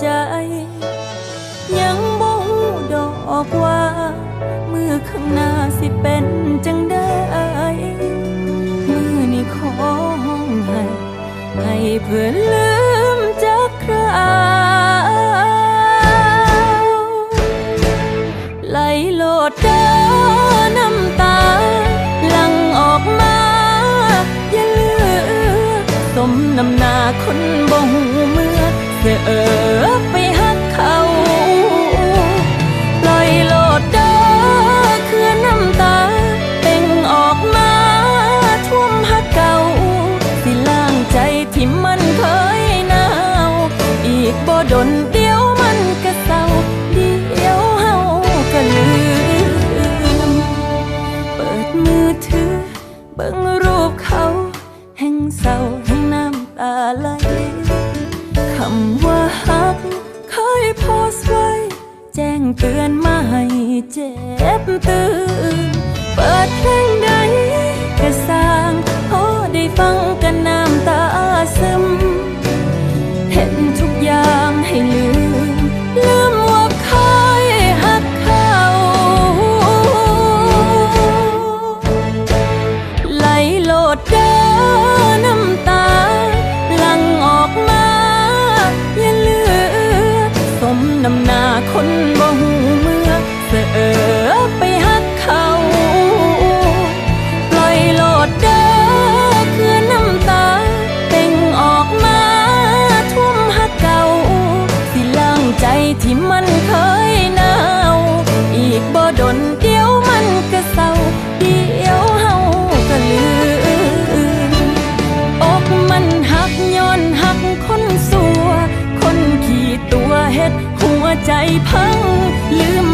ใจ ยังบ่ฮู้ดอกว่า มือข้างหน้าสิเป็นจังได้มือนี่ขอห้องให้ ให้เพื่อนลืมจากคราวไหลโลดเด้อน้ำตาหลังออกมา อย่าเหลือสมน้ำหนาคนบ่หู เมื่อเออไปหักเขาปล่อยโลดเด้อคือน้ำตาเป่งออกมาท่วมหักเก่า สิล้างใจที่มันเคยหนาว อีกบ่ดนเดียวมันก็เศร้าเดียวเฮาก็ลืม เปิดมือถือเบิ่งำว่าฮักเคยโพสไว้ แจ้งเตือนมาให้เจ็บตื่น คนบ่หูเมื่อเสอเอไปหักเขา ปล่อยโลดเด้อคือน้ำตาเต่งออกมาท่วมหักเก่า สิล้างใจที่มัน ใจพังลืม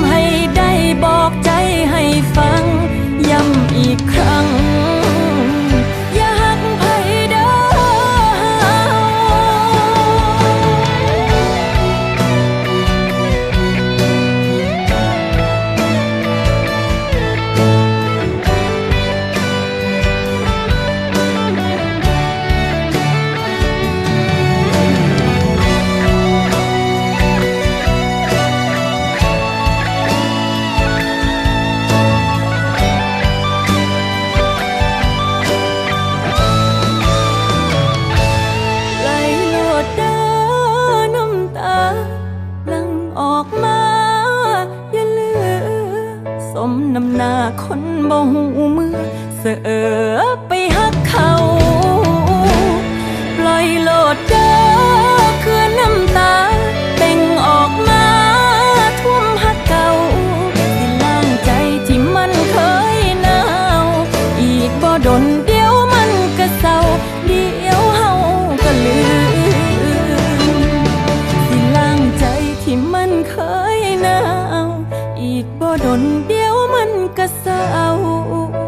หูมือเสอไปหักเขา ปล่อยโลดเด้อคือน้ำตาเป่งออกมาท่วมหักเก่าสิล้างใจที่มันเคยหนาว อีกบ่ดนเดียวมันก็เศร้าเดียวเฮาก็ลืมสิล้างใจที่มันเคยหนาว อีกบ่ดนเดียว มั